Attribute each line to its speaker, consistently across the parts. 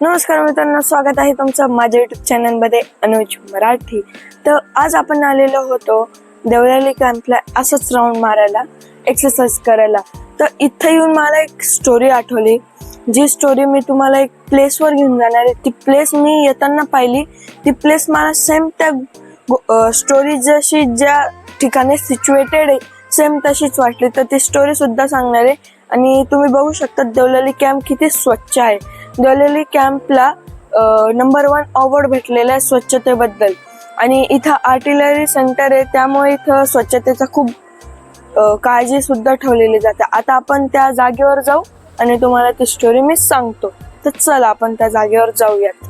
Speaker 1: नमस्कार मित्रांनो स्वागत आहे तुमचं माझ्या युट्यूब चॅनलमध्ये अनुज मराठी. तर आज आपण आलेलो होतो देवळाली कॅम्पला असंच राऊंड मारायला एक्सरसाइज करायला. तर इथं येऊन मला एक स्टोरी आठवली. जी स्टोरी मी तुम्हाला एक प्लेसवर घेऊन जाणार आहे. ती प्लेस मी येताना पाहिली. ती प्लेस मला सेम त्या स्टोरी जशी ज्या ठिकाणी सिच्युएटेड आहे सेम तशीच वाटली. तर ती स्टोरीसुद्धा सांगणार आहे. आणि तुम्ही बघू शकता देवलाली कॅम्प किती स्वच्छ आहे. गलेली कॅम्पला नंबर वन अवॉर्ड भेटलेला आहे स्वच्छतेबद्दल. आणि इथं आर्टिलरी सेंटर आहे त्यामुळे इथं स्वच्छतेचा खूप काळजी सुद्धा ठेवलेली जाते. आता आपण त्या जागेवर जाऊ आणि तुम्हाला ती स्टोरी मी सांगतो. तर चला आपण त्या जागेवर जाऊयात.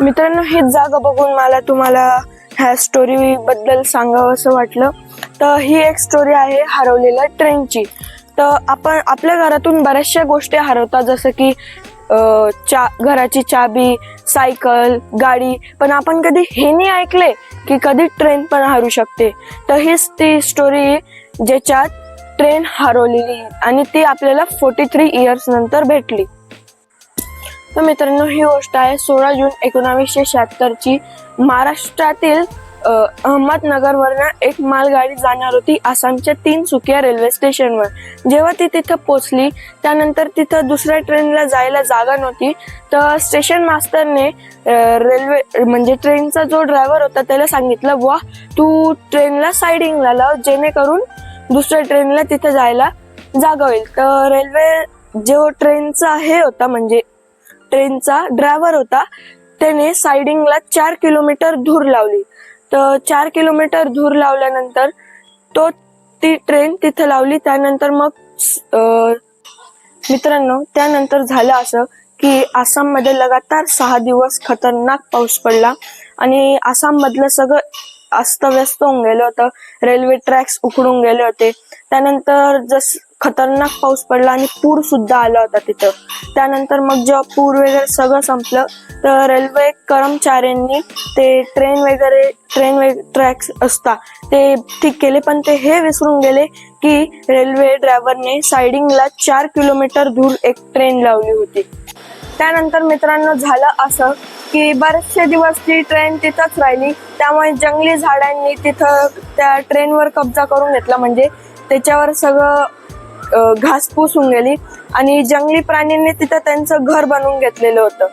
Speaker 1: मित्रांनो ही जागा बघून मला तुम्हाला ह्या स्टोरी बद्दल सांगावं असं वाटलं. तर ही एक स्टोरी आहे हरवलेल्या ट्रेनची तर आपण आपल्या घरातून बऱ्याचशा गोष्टी हरवतात जसं की चा घराची चाबी सायकल गाडी. पण आपण कधी हे नाही ऐकले की कधी ट्रेन पण हरू शकते. तर हीच ती स्टोरी ज्याच्यात ट्रेन हरवलेली आणि ती आपल्याला फोर्टी थ्री इयर्स नंतर भेटली. तर मित्रांनो ही गोष्ट आहे सोळा जून एकोणावीसशे शहात्तरची महाराष्ट्रातील अहमदनगरवरनं एक मालगाडी जाणार होती आसामच्या तीन सुकिया रेल्वे स्टेशनवर जेव्हा ती तिथं पोचली त्यानंतर तिथं दुसऱ्या ट्रेनला जायला जागा नव्हती. तर स्टेशन मास्टरने रेल्वे म्हणजे ट्रेनचा जो ड्रायव्हर होता त्याला सांगितलं बुवा तू ट्रेनला साइडिंगला लाव जेणेकरून दुसऱ्या ट्रेनला तिथं जायला जागा होईल. तर रेल्वे जो ट्रेनचा हे होता म्हणजे ट्रेनचा ड्रायव्हर होता त्याने साइडिंगला चार किलोमीटर धूर लावली. तर चार किलोमीटर धूर लावल्यानंतर तो ती ट्रेन तिथं लावली. त्यानंतर मग मित्रांनो त्यानंतर झालं असं की आसाममध्ये लगातार सहा दिवस खतरनाक पाऊस पडला. आणि आसाममधलं सगळं अस्तव्यस्त होऊन गेलं होतं. रेल्वे ट्रॅक्स उखडून गेले होते. त्यानंतर जस खतरनाक पाऊस पडला आणि पूर सुद्धा आला होता तिथं. त्यानंतर मग जेव्हा पूर वगैरे सगळं संपलं तर रेल्वे कर्मचाऱ्यांनी ते ट्रेन वगैरे ट्रेन ट्रॅक्स असता ते ठीक केले. पण ते हे विसरून गेले की रेल्वे ड्रायव्हरने सायडिंगला चार किलोमीटर दूर एक ट्रेन लावली होती. त्यानंतर मित्रांनो झालं असं की बरेचसे दिवस ती ट्रेन तिथंच राहिली त्यामुळे जंगली झाडांनी तिथं त्या ट्रेनवर कब्जा करून घेतला. म्हणजे त्याच्यावर सगळं अ, घासपूस होऊन गेली आणि जंगली प्राण्यांनी तिथं त्यांचं घर बनवून घेतलेलं होतं.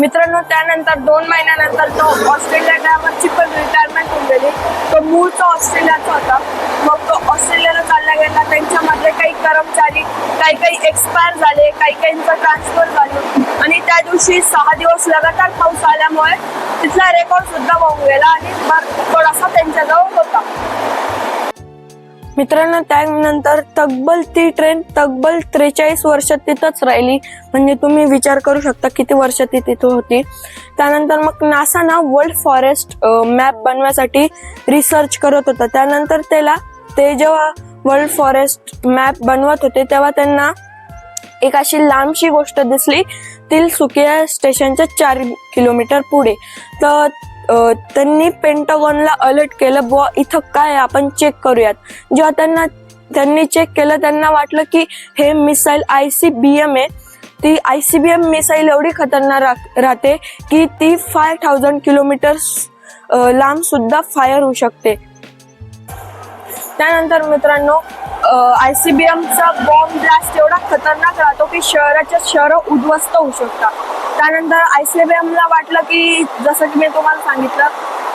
Speaker 1: मित्रांनो त्यानंतर दोन महिन्यानंतर तो ऑस्ट्रेलिया ड्रायव्हरची पण रिटायरमेंट होऊन गेली. तो मूळचा ऑस्ट्रेलियाचा होता. मग तो ऑस्ट्रेलियाला चालला गेला. त्यांच्यामधले काही कर्मचारी काही काही एक्सपायर झाले काही काहींचं ट्रान्सफर झालं. आणि त्या दिवशी सहा दिवस लगातार पाऊस आल्यामुळे तिथला रेकॉर्ड सुद्धा वाहून गेला आणि थोडासा त्यांच्याजवळ होता. मित्रांनो त्यानंतर तब्बल ती ट्रेन तब्बल त्रेचाळीस वर्ष तिथंच राहिली. म्हणजे तुम्ही विचार करू शकता किती वर्ष ती तिथं होती. त्यानंतर मग नासा ना वर्ल्ड फॉरेस्ट मॅप बनवायसाठी रिसर्च करत होता. त्यानंतर त्याला ते जेव्हा वर्ल्ड फॉरेस्ट मॅप बनवत होते तेव्हा त्यांना एक अशी लांबशी गोष्ट दिसली. तील सुकिया स्टेशनच्या चार किलोमीटर पुढे. तर त्यांनी पेंटागॉनला अलर्ट केलं बुवा इथं काय आपण चेक करूयात. जेव्हा त्यांना त्यांनी चेक केलं त्यांना वाटलं की हे missile I C B M आहे. ती I C B M missile एवढी खतरनाक रा- राहते की ती फाय थाउजंड किलोमीटर लांब सुद्धा फायर होऊ शकते. त्यानंतर मित्रांनो आय सी बी एमचा बॉम्ब ब्लास्ट एवढा खतरनाक राहतो की शहराच्या शहरं उद्ध्वस्त होऊ शकतात. त्यानंतर आय सी बी एमला वाटलं की जसं की मी तुम्हाला सांगितलं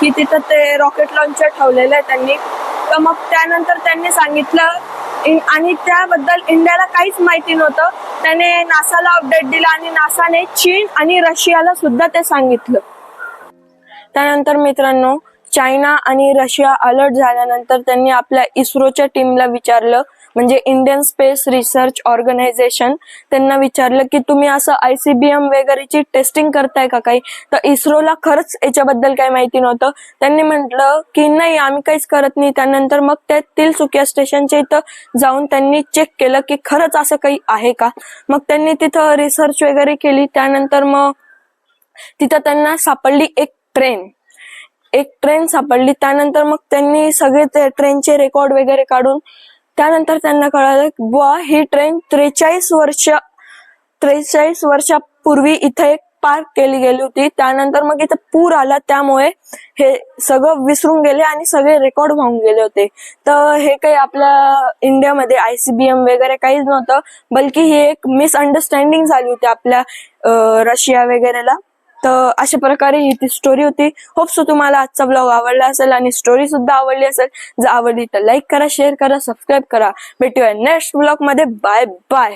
Speaker 1: की तिथं ते रॉकेट लॉन्चर ठेवलेलं आहे त्यांनी. तर मग त्यानंतर त्यांनी सांगितलं आणि त्याबद्दल इंडियाला काहीच माहिती नव्हतं. त्याने नासाला अपडेट दिला आणि नासाने चीन आणि रशियाला सुद्धा ते सांगितलं. त्यानंतर मित्रांनो चायना आणि रशिया अलर्ट झाल्यानंतर त्यांनी आपल्या इस्रोच्या टीमला विचारलं म्हणजे इंडियन स्पेस रिसर्च ऑर्गनायझेशन. त्यांना विचारलं की तुम्ही असं आयसीबीएम वगैरेची टेस्टिंग करताय का काही? तर इस्रोला खरंच याच्याबद्दल काही माहिती नव्हतं. त्यांनी म्हटलं की नाही आम्ही काहीच करत नाही. त्यानंतर मग त्या सुक्या स्टेशनच्या इथं जाऊन त्यांनी चेक केलं की खरंच असं काही आहे का? मग त्यांनी तिथं रिसर्च वगैरे केली. त्यानंतर मग तिथं त्यांना सापडली एक ट्रेन. एक ट्रेन सापडली. त्यानंतर मग त्यांनी सगळे ते ट्रेनचे रेकॉर्ड वगैरे काढून त्यानंतर त्यांना कळालं की बुवा ही ट्रेन त्रेचाळीस वर्ष त्रेचाळीस वर्षापूर्वी इथे एक पार्क केली गेली होती. त्यानंतर मग इथे पूर आला. त्यामुळे हे सगळं विसरून गेले आणि सगळे रेकॉर्ड वाहून गेले होते. तर हे काही आपल्या इंडियामध्ये आयसीबीएम वगैरे काहीच नव्हतं. बल्कि ही एक मिसअंडरस्टँडिंग झाली होती आपल्या रशिया वगैरेला. तर अशा प्रकारे ही ती स्टोरी होती. होप सो तुम्हाला आजचा ब्लॉग आवडला असेल आणि स्टोरी सुद्धा आवडली असेल. जर आवडली तर लाईक करा शेअर करा सबस्क्राईब करा. भेटूया नेक्स्ट ब्लॉगमध्ये. Bye bye